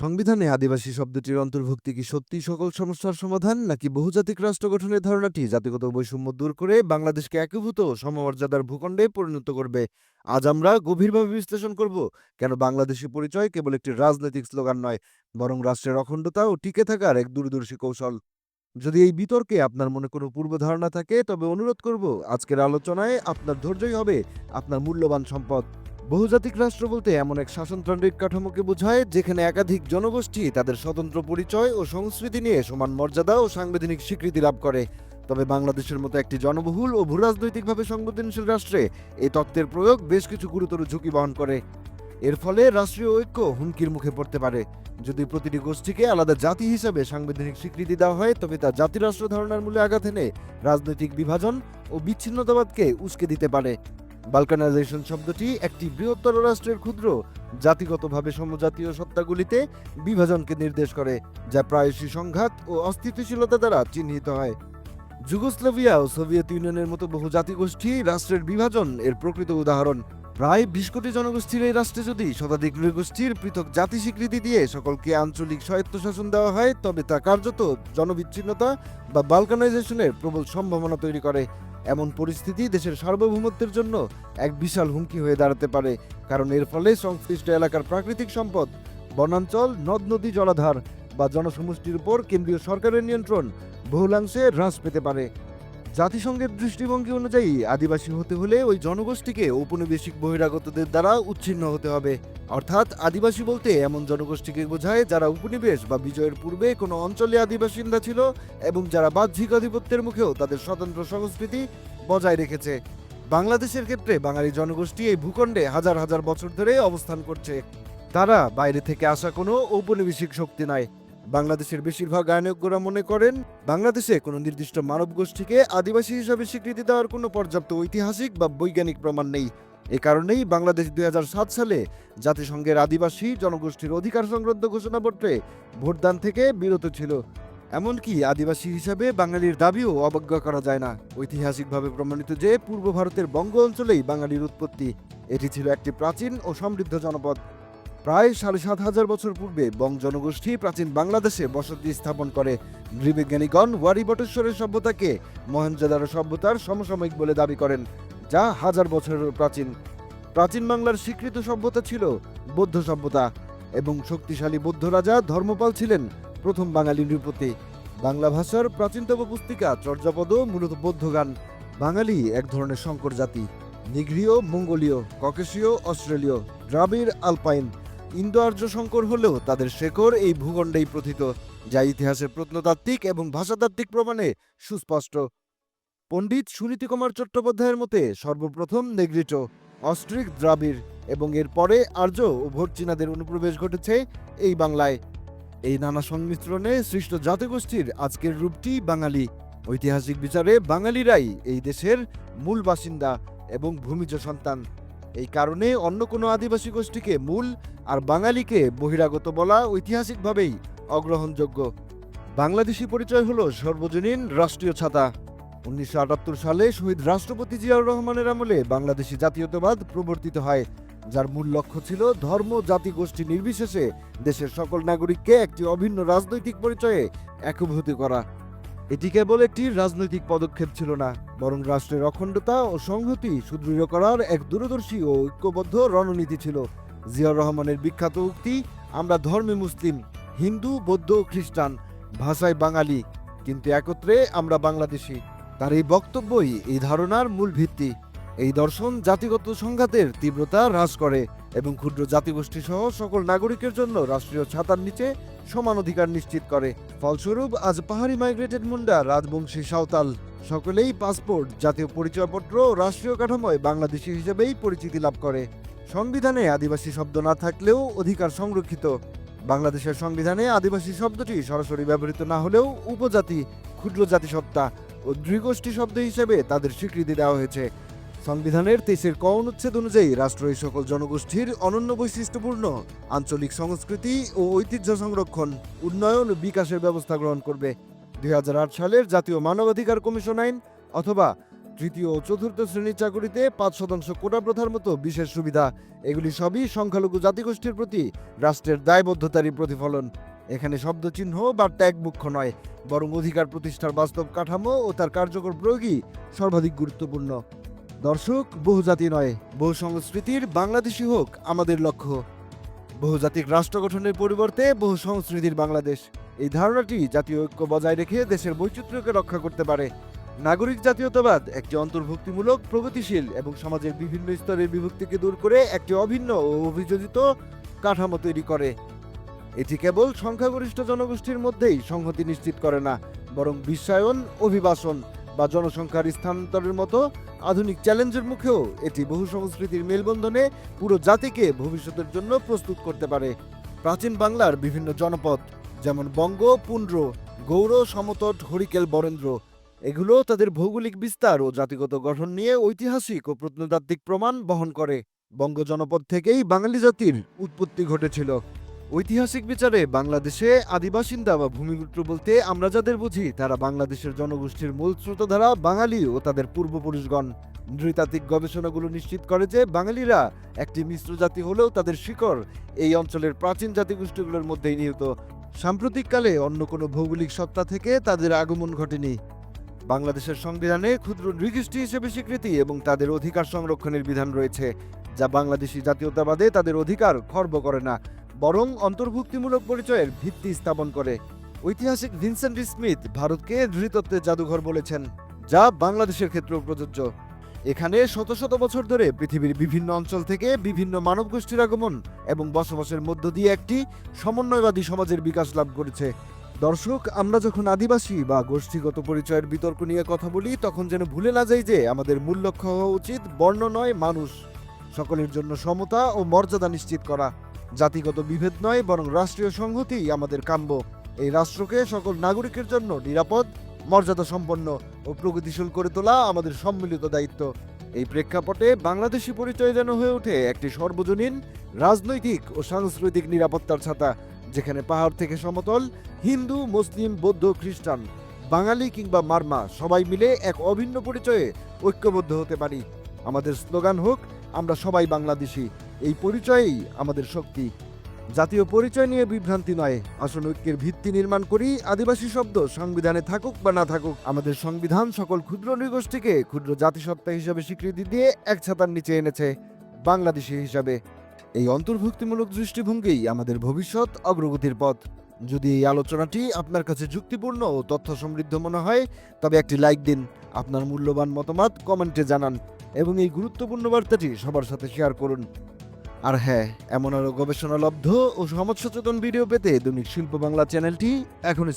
সংবিধানে আদিবাসী শব্দটির অন্তর্ভুক্তি কি সত্যি সকল সমস্যার সমাধান, নাকি বহুজাতিক রাষ্ট্র গঠনের ধারণাটি জাতিগত বৈষম্য দূর করে বাংলাদেশকে একীভূত সমমর্যাদার ভূখণ্ডে পরিণত করবে? আজ আমরা গভীরভাবে বিশ্লেষণ করব কেন বাংলাদেশি পরিচয় কেবল একটি রাজনৈতিক স্লোগান নয়, বরং রাষ্ট্রের অখণ্ডতা ও টিকে থাকার এক দূরদর্শী কৌশল। যদি এই বিতর্কে আপনার মনে কোনো পূর্ব ধারণা থাকে, তবে অনুরোধ করব আজকের আলোচনায় আপনার ধৈর্যই হবে আপনার মূল্যবান সম্পদ। বহুজাতিক রাষ্ট্র বলতে এমন এক শাসনতান্ত্রিক কাঠামোকে বোঝায়, যেখানে একাধিক জনগোষ্ঠী তাদের স্বতন্ত্র পরিচয় ও সংস্কৃতি নিয়ে সমান মর্যাদা ও সাংবিধানিক স্বীকৃতি লাভ করে। তবে বাংলাদেশের মতো একটি জনবহুল ও ভূরাজনৈতিকভাবে সংবেদনশীল রাষ্ট্রে এই তত্ত্বের প্রয়োগ বেশ কিছু গুরুতর ঝুঁকি বহন করে। এর ফলে রাষ্ট্রীয় ঐক্য হুমকির মুখে পড়তে পারে। যদি প্রতিটি গোষ্ঠীকে আলাদা জাতি হিসাবে সাংবিধানিক স্বীকৃতি দেওয়া হয়, তবে তা জাতিরাষ্ট্র ধারণার মূলে আঘাত এনে রাজনৈতিক বিভাজন ও বিচ্ছিন্নতাবাদকে উস্কে দিতে পারে। বালকানাইজেশন শব্দটি একটি বৃহত্তর রাষ্ট্রের ক্ষুদ্র, জাতিগতভাবে সমজাতীয় সত্তাগুলিতে বিভাজনকে নির্দেশ করে, যা প্রায়শই সংঘাত ও অস্থিতিশীলতা দ্বারা চিহ্নিত হয়। যুগোস্লাভিয়া ও সোভিয়েত ইউনিয়নের মতো বহু জাতিগোষ্ঠী রাষ্ট্রের বিভাজন এর প্রকৃত উদাহরণ। প্রায় বিশ কোটি জনগোষ্ঠীর এই রাষ্ট্রে যদি শতাধিক নৃগোষ্ঠীর পৃথক জাতি স্বীকৃতি দিয়ে সকলকে আঞ্চলিক স্বায়ত্তশাসন দেওয়া হয়, তবে তা কার্যত জনবিচ্ছিন্নতা বা বালকানাইজেশনের প্রবল সম্ভাবনা তৈরি করে। এমন পরিস্থিতি দেশের সার্বভৌমত্বের জন্য এক বিশাল হুমকি হয়ে দাঁড়াতে পারে, কারণ এর ফলে সংশ্লিষ্ট এলাকার প্রাকৃতিক সম্পদ, বনাঞ্চল নদ নদী জলাধার বা জনসমষ্টির উপর কেন্দ্রীয় সরকারের নিয়ন্ত্রণ বহুলাংশে হ্রাস পেতে পারে। জাতিসংঘের দৃষ্টিভঙ্গি অনুযায়ী আদিবাসী হতে হলে ওই জনগোষ্ঠীকে ঔপনিবেশিক বহিরাগতদের দ্বারা উচ্ছিন্ন হতে হবে। অর্থাৎ আদিবাসী বলতে এমন জনগোষ্ঠীকে বোঝায় যারা উপনিবেশ বা বিজয়ের পূর্বে কোনো অঞ্চলে আদিবাসিন্দা ছিল এবং যারা বাহ্যিক আধিপত্যের মুখেও তাদের স্বতন্ত্র সংস্কৃতি বজায় রেখেছে। বাংলাদেশের ক্ষেত্রে বাঙালি জনগোষ্ঠী এই ভূখণ্ডে হাজার হাজার বছর ধরে অবস্থান করছে। তারা বাইরে থেকে আসা কোনো ঔপনিবেশিক শক্তি নয় বাংলাদেশের বেশিরভাগ আইনজ্ঞরা মনে করেন, বাংলাদেশে কোনো নির্দিষ্ট মানব গোষ্ঠীকে আদিবাসী হিসাবে স্বীকৃতি দেওয়ার কোনো পর্যাপ্ত ঐতিহাসিক বা বৈজ্ঞানিক প্রমাণ নেই। এ কারণেই বাংলাদেশ দুই হাজার সাত সালে জাতিসংঘের আদিবাসী জনগোষ্ঠীর অধিকার সংক্রান্ত ঘোষণাপত্রে ভোটদান থেকে বিরত ছিল। এমনকি আদিবাসী হিসাবে বাঙালির দাবিও অবজ্ঞা করা যায় না। ঐতিহাসিকভাবে প্রমাণিত যে, পূর্ব ভারতের বঙ্গ অঞ্চলেই বাঙালির উৎপত্তি, এটি ছিল একটি প্রাচীন ও সমৃদ্ধ জনপদ। প্রায় সাড়ে সাত হাজার বছর পূর্বে বং জনগোষ্ঠী প্রাচীন বাংলাদেশে বসতি স্থাপন করে। নৃবিজ্ঞানীগণ ওয়ারি বটেশ্বরের সভ্যতাকে মহেঞ্জোদারো সভ্যতার সমসাময়িক বলে দাবি করেন, যা হাজার বছরের প্রাচীন। প্রাচীন বাংলার স্বীকৃত সভ্যতা ছিল বৌদ্ধ সভ্যতা এবং শক্তিশালী বৌদ্ধ রাজা ধর্মপাল ছিলেন প্রথম বাঙালি নৃপতি। বাংলা ভাষার প্রাচীনতম পুস্তিকা চর্যাপদ মূলত বৌদ্ধ গান। বাঙালি এক ধরনের সংকর জাতি। নিগ্রীয় মঙ্গোলীয়, ককেশীয়, অস্ট্রেলীয়, দ্রাবিড়, আলপাইন। ইন্দো আর্য সংকর হলেও তাদের শেকড় এই ভূখণ্ডেই প্রথিত, যা ইতিহাসের প্রত্নতাত্ত্বিক এবং ভাষাতাত্ত্বিক প্রমাণে সুস্পষ্ট। পণ্ডিত সুনীতি কুমার চট্টোপাধ্যায়ের মতে, সর্বপ্রথম নেগ্রিটো, অস্ট্রিক দ্রাবিড় এবং এরপরে আর্য ও ভোট চীনাদের অনুপ্রবেশ ঘটেছে এই বাংলায়। এই নানা সংমিশ্রণে সৃষ্ট জাতিগোষ্ঠীর আজকের রূপটি বাঙালি। ঐতিহাসিক বিচারে বাঙালিরাই এই দেশের মূল বাসিন্দা এবং ভূমিজ সন্তান। এই কারণে অন্য কোনো আদিবাসী গোষ্ঠীকে মূল আর বাঙালিকে বহিরাগত বলা ঐতিহাসিকভাবেই অগ্রহণযোগ্য। বাংলাদেশি পরিচয় হলো সর্বজনীন রাষ্ট্রীয় ছাতা। উনিশশো আটাত্তর সালে শহীদ রাষ্ট্রপতি জিয়াউর রহমানের আমলে বাংলাদেশি জাতীয়তাবাদ প্রবর্তিত হয়, যার মূল লক্ষ্য ছিল ধর্ম, জাতি, গোষ্ঠী নির্বিশেষে দেশের সকল নাগরিককে একটি অভিন্ন রাজনৈতিক পরিচয়ে একীভূত করা। এটি কেবল একটি রাজনৈতিক পদক্ষেপ ছিল না, বরং রাষ্ট্রের অখণ্ডতা ও সংহতি সুদৃঢ় করার এক দূরদর্শী ও ঐক্যবদ্ধ রণনীতি ছিল। জিয়াউর রহমানের বিখ্যাত উক্তি, আমরা ধর্মে মুসলিম, হিন্দু, বৌদ্ধ খ্রিস্টান, ভাষায় বাঙালি, কিন্তু একত্রে আমরা বাংলাদেশি। তার এই বক্তব্যই এই ধারণার মূল ভিত্তি। এই দর্শন জাতিগত সংঘাতের তীব্রতা হ্রাস করে। এবং ক্ষুদ্র জাতিগোষ্ঠী সহ সকল নাগরিকের জন্য রাষ্ট্রীয় ছাতার নিচে সমান অধিকার নিশ্চিত করে। ফলস্বরূপ, আজ পাহাড়ি মাইগ্রেটেড মুন্ডা, রাজবংশী সাঁওতাল, সকলেই পাসপোর্ট, জাতীয় পরিচয়পত্র রাষ্ট্রীয় কাঠামোয় বাংলাদেশী হিসেবেই পরিচিতি লাভ করে। সংবিধানে আদিবাসী শব্দ না থাকলেও অধিকার সংরক্ষিত। বাংলাদেশের সংবিধানে আদিবাসী শব্দটি সরাসরি ব্যবহৃত না হলেও উপজাতি, ক্ষুদ্র জাতিসত্তা ও নৃগোষ্ঠী শব্দ হিসেবে তাদের স্বীকৃতি দেওয়া হয়েছে। সংবিধানের তেইশের ক অনুচ্ছেদ অনুযায়ী রাষ্ট্র এই সকল জনগোষ্ঠীর অনন্য বৈশিষ্ট্যপূর্ণ, আঞ্চলিক সংস্কৃতি ও ঐতিহ্য সংরক্ষণ, উন্নয়ন ও বিকাশের ব্যবস্থা গ্রহণ করবে। দুই হাজার আট সালের জাতীয় মানবাধিকার কমিশন আইন অথবা তৃতীয় ও চতুর্থ শ্রেণির চাকুরিতে পাঁচ শতাংশ কোটা প্রথার মতো বিশেষ সুবিধা। এগুলি সবই সংখ্যালঘু জাতিগোষ্ঠীর প্রতি রাষ্ট্রের দায়বদ্ধতারই প্রতিফলন। এখানে শব্দচিহ্ন বা ট্যাগ মুখ্য নয়, বরং অধিকার প্রতিষ্ঠার বাস্তব কাঠামো ও তার কার্যকর প্রয়োগই সর্বাধিক গুরুত্বপূর্ণ। দর্শক বহুজাতি নয়, বহু সংস্কৃতির বাংলাদেশি হোক আমাদের লক্ষ্য। বহুজাতিক রাষ্ট্র গঠনের পরিবর্তে বহু সংস্কৃতির বাংলাদেশ। এই ধারণাটি জাতীয় ঐক্য বজায় রেখে দেশের বৈচিত্র্যকে রক্ষা করতে পারে। নাগরিক জাতীয়তাবাদ একটি অন্তর্ভুক্তিমূলক, প্রগতিশীল এবং সমাজের বিভিন্ন স্তরের বিভক্তিকে দূর করে একটি অভিন্ন ও অভিযোজিত কাঠামো তৈরি করে। এটি কেবল সংখ্যাগরিষ্ঠ জনগোষ্ঠীর মধ্যেই সংহতি নিশ্চিত করে না, বরং বিশ্বায়ন, অভিবাসন বা জনসংখ্যার স্থানান্তরের মতো আধুনিক চ্যালেঞ্জের মুখেও এটি বহু সংস্কৃতির মেলবন্ধনে পুরো জাতিকে ভবিষ্যতের জন্য প্রস্তুত করতে পারে। প্রাচীন বাংলার বিভিন্ন জনপদ, যেমন বঙ্গ, পুন্ড্র গৌর সমতট, হরিকেল, বরেন্দ্র, এগুলো তাদের ভৌগোলিক বিস্তার ও জাতিগত গঠন নিয়ে ঐতিহাসিক ও প্রত্নতাত্ত্বিক প্রমাণ বহন করে। বঙ্গ জনপদ থেকেই বাঙালি জাতির উৎপত্তি ঘটেছিল। ঐতিহাসিক বিচারে বাংলাদেশে আদিবাসিন্দা বা ভূমিপুত্র বলতে আমরা যাদের বুঝি, তারা বাংলাদেশের জনগোষ্ঠীর মূল স্রোতধারা বাঙালি ও তাদের পূর্বপুরুষগণ। নৃতাত্ত্বিক গবেষণাগুলো নিশ্চিত করে যে বাঙালিরা একটি মিশ্র জাতি হলেও তাদের শিকড় এই অঞ্চলের প্রাচীন জাতিগোষ্ঠীগুলোর মধ্যেই নিহত। সাম্প্রতিককালে অন্য কোনো ভৌগোলিক সত্তা থেকে তাদের আগমন ঘটেনি। বাংলাদেশের সংবিধানে ক্ষুদ্র নৃগোষ্ঠী হিসেবে স্বীকৃতি এবং তাদের অধিকার সংরক্ষণের বিধান রয়েছে, যা বাংলাদেশি জাতীয়তাবাদে তাদের অধিকার খর্ব করে না। বরং অন্তর্ভুক্তিমূলক পরিচয়ের ভিত্তি স্থাপন করে। ঐতিহাসিক ভিনসেন্ট স্মিথ ভারতকে নৃতত্ত্বের জাদুঘর বলেছেন, যা বাংলাদেশের ক্ষেত্রেও প্রযোজ্য। এখানে শত শত বছর ধরে পৃথিবীর বিভিন্ন অঞ্চল থেকে বিভিন্ন মানব গোষ্ঠীর আগমন এবং বসবাসের মধ্য দিয়ে একটি সমন্বয়বাদী সমাজের বিকাশ লাভ করেছে। দর্শক, আমরা যখন আদিবাসী বা গোষ্ঠীগত পরিচয়ের বিতর্ক নিয়ে কথা বলি, তখন যেন ভুলে না যাই যে আমাদের মূল লক্ষ্য হওয়া উচিত বর্ণ নয় মানুষ। সকলের জন্য সমতা ও মর্যাদা নিশ্চিত করা। জাতিগত বিভেদ নয়, বরং রাষ্ট্রীয় সংহতি আমাদের কাম্য। এই রাষ্ট্রকে সকল নাগরিকের জন্য নিরাপদ মর্যাদা সম্পন্ন ও প্রগতিশীল করে তোলা আমাদের সম্মিলিত দায়িত্ব। এই প্রেক্ষাপটে বাংলাদেশি পরিচয় যেন হয়ে ওঠে একটি সর্বজনীন, রাজনৈতিক ও সাংস্কৃতিক নিরাপত্তার ছাতা, যেখানে পাহাড় থেকে সমতল, হিন্দু, মুসলিম, বৌদ্ধ, খ্রিস্টান, বাঙালি কিংবা মার্মা সবাই মিলে এক অভিন্ন পরিচয়ে ঐক্যবদ্ধ হতে পারি। আমাদের স্লোগান হোক, আমরা সবাই বাংলাদেশি। এই পরিচয়ই আমাদের শক্তি। জাতীয় পরিচয় নিয়ে বিভ্রান্তি নয়। আসন ঐক্যের ভিত্তি নির্মাণ করি, আদিবাসী শব্দ সংবিধানে থাকুক বা না থাকুক, আমাদের সংবিধান সকল ক্ষুদ্র নৃগোষ্ঠীকে ক্ষুদ্র জাতিসত্তা হিসাবে স্বীকৃতি দিয়ে এক ছাতার নিচে এনেছে বাংলাদেশি হিসাবে। এই অন্তর্ভুক্তিমূলক দৃষ্টিভঙ্গিই আমাদের ভবিষ্যৎ অগ্রগতির পথ। যদি এই আলোচনাটি আপনার কাছে যুক্তিপূর্ণ ও তথ্য সমৃদ্ধ মনে হয়, তবে একটি লাইক দিন, আপনার মূল্যবান মতামত কমেন্টে জানান এবং এই গুরুত্বপূর্ণ বার্তাটি সবার সাথে শেয়ার করুন। আর হ্যাঁ এমন আরও গবেষণালব্ধ ও সমাজ সচেতন ভিডিও পেতে দৈনিক শিল্প বাংলা চ্যানেলটি এখনই